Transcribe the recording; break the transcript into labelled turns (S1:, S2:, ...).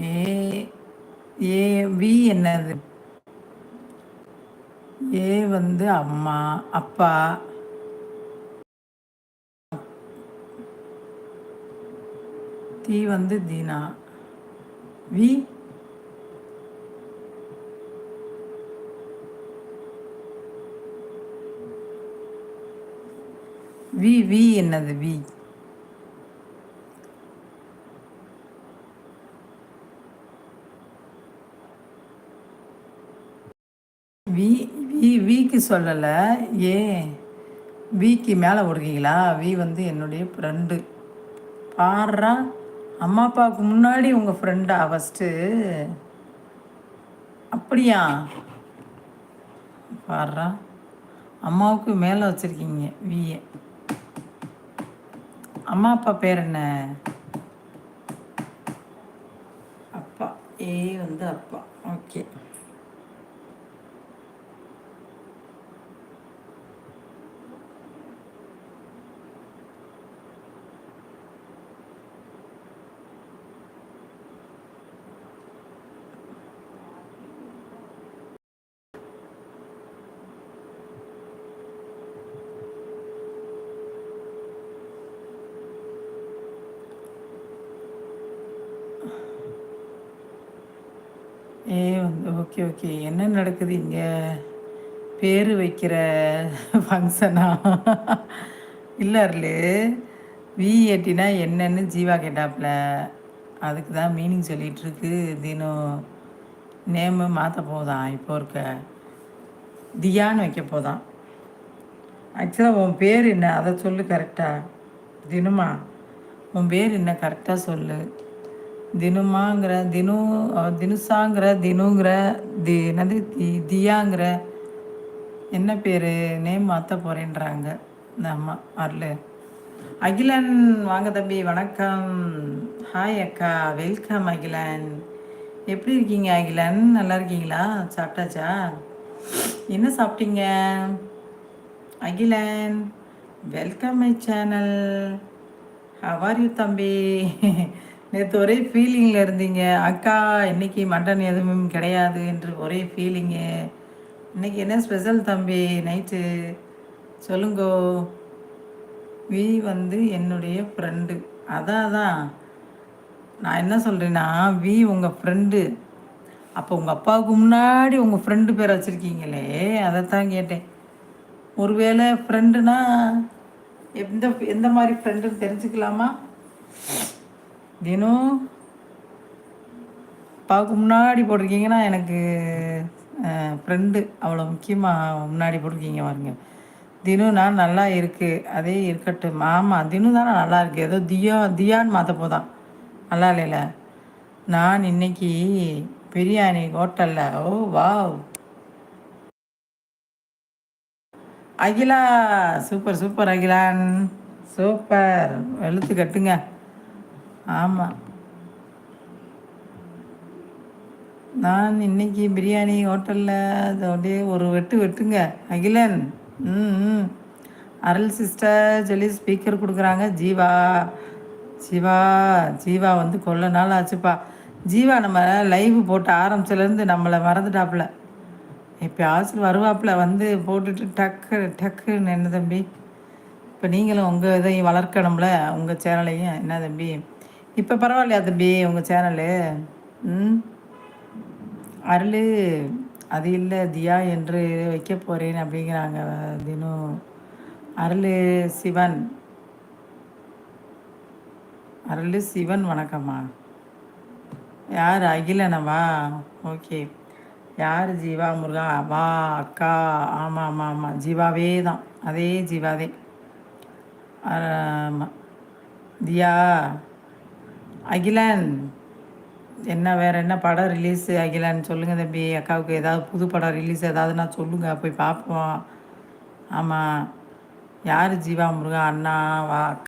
S1: A A V என்னது? ஏ வந்து அம்மா அப்பா. தி வந்து தீனா. வி? வி வி என்னது? வி. வி வி விக்கு சொல்லலை. ஏ விக்கு மேலே விடுறீங்களா வி வந்து என்னுடைய ஃப்ரெண்டு பாடுறா. அம்மா அப்பாவுக்கு முன்னாடி உங்கள் ஃப்ரெண்டா ஃபஸ்ட்டு அப்படியா? பாடுறா. அம்மாவுக்கு மேலே வச்சுருக்கீங்க விஏ அம்மா அப்பா பேர் என்ன? அப்பா. ஏ வந்து அப்பா. ஓகே. ஏ வந்து ஓகே ஓகே. என்ன நடக்குது இங்கே? பேர் வைக்கிற ஃபங்க்ஷனா இல்லை அருள். வி எட்டினா என்னன்னு ஜீவா கேட்டாப்புல அதுக்கு தான் மீனிங் சொல்லிகிட்ருக்கு தினம் நேமு மாற்ற போதான் இப்போ இருக்க? தியான்னு வைக்க போதான் ஆக்சுவலாக உன் பேர் என்ன? அதை சொல்லு கரெக்டாக தினமா உன் பேர் என்ன? கரெக்டாக சொல்லு. தினமாங்கிற தினு தினுசாங்கிற தினுங்கிற தி என்னது தி தியாங்கிற என்ன பேர் நேம் மாற்ற போகிறேன்றாங்க இந்த அம்மா அருள். அகிலன் வாங்க தம்பி வணக்கம். ஹாய் அக்கா வெல்கம் அகிலன். எப்படி இருக்கீங்க அகிலன்? நல்லா இருக்கீங்களா? சாப்பிட்டாச்சா? என்ன சாப்பிட்டீங்க? Akilan welcome my channel how are you தம்பி? நேற்று ஒரே ஃபீலிங்கில் இருந்தீங்க. அக்கா இன்னைக்கு மட்டன் எதுவும் கிடையாது என்று ஒரே ஃபீலிங்கு இன்னைக்கு என்ன ஸ்பெஷல் தம்பி? நைட்டு சொல்லுங்கோ. வி வந்து என்னுடைய ஃப்ரெண்டு அதான் தான் நான் என்ன சொல்கிறேன்னா வி உங்கள் ஃப்ரெண்டு அப்போ உங்கள் அப்பாவுக்கு முன்னாடி உங்கள் ஃப்ரெண்டு பேர் வச்சுருக்கீங்களே அதைத்தான் கேட்டேன். ஒருவேளை ஃப்ரெண்டுனா எந்த எந்த மாதிரி ஃப்ரெண்டுன்னு தெரிஞ்சுக்கலாமா? தினம் அப்பாவுக்கு முன்னாடி போட்டிருக்கீங்கன்னா எனக்கு ஃப்ரெண்டு அவ்வளோ முக்கியமாக முன்னாடி போட்டிருக்கீங்க பாருங்க. தினம் நான் நல்லா இருக்குது அதே இருக்கட்டும். ஆமாம் தினம் தானே நல்லா இருக்குது ஏதோ தியா தியான்னு மாற்ற போதான். நல்லா இல்லைல்ல நான் இன்னைக்கு பிரியாணி ஹோட்டலில். ஓ wow. Akila super super Akilan. Super. எழுத்து கட்டுங்க. ஆமாம் நான் இன்னைக்கு பிரியாணி ஹோட்டலில் அது அப்படியே ஒரு வெட்டு வெட்டுங்க. அகிலன். ம் அருள் சிஸ்டர் சொல்லி ஸ்பீக்கர் கொடுக்குறாங்க. ஜீவா. ஜீவா. ஜீவா வந்து கொள்ள நாள் ஆச்சுப்பா. ஜீவா நம்ம லைவ் போட்டு ஆரம்பிச்சிலேருந்து நம்மளை மறந்துட்டாப்புல. இப்போ ஆசில் வருவாப்புல வந்து போட்டுட்டு டக்கு டக்குன்னு என்ன தம்பி? இப்போ நீங்களும் உங்கள் இதையும் வளர்க்கணும்ல உங்கள் சேனலையும். என்ன தம்பி? இப்போ பரவாயில்லையா தம்பி உங்கள் சேனலு ம்? அருள் அது இல்லை தியா என்று வைக்க போகிறேன் அப்படிங்கிறாங்க தினம் அருள் சிவன். அருள் சிவன் வணக்கம்மா. யார்? அகிலனவா? ஓகே. யார்? ஜீவா முருகா? வா அக்கா. ஆமாம் ஆமாம் ஆமாம் ஜீவாவே தான். அதே ஜீவாவே. ஆமாம் தியா. அகிலன் என்ன வேறு என்ன படம் ரிலீஸு அகிலான்னு சொல்லுங்கள் தம்பி அக்காவுக்கு ஏதாவது புது படம் ரிலீஸ் ஏதாவதுனா சொல்லுங்கள் போய் பார்ப்போம். ஆமாம் யார் ஜீவா முருகா அண்ணா வா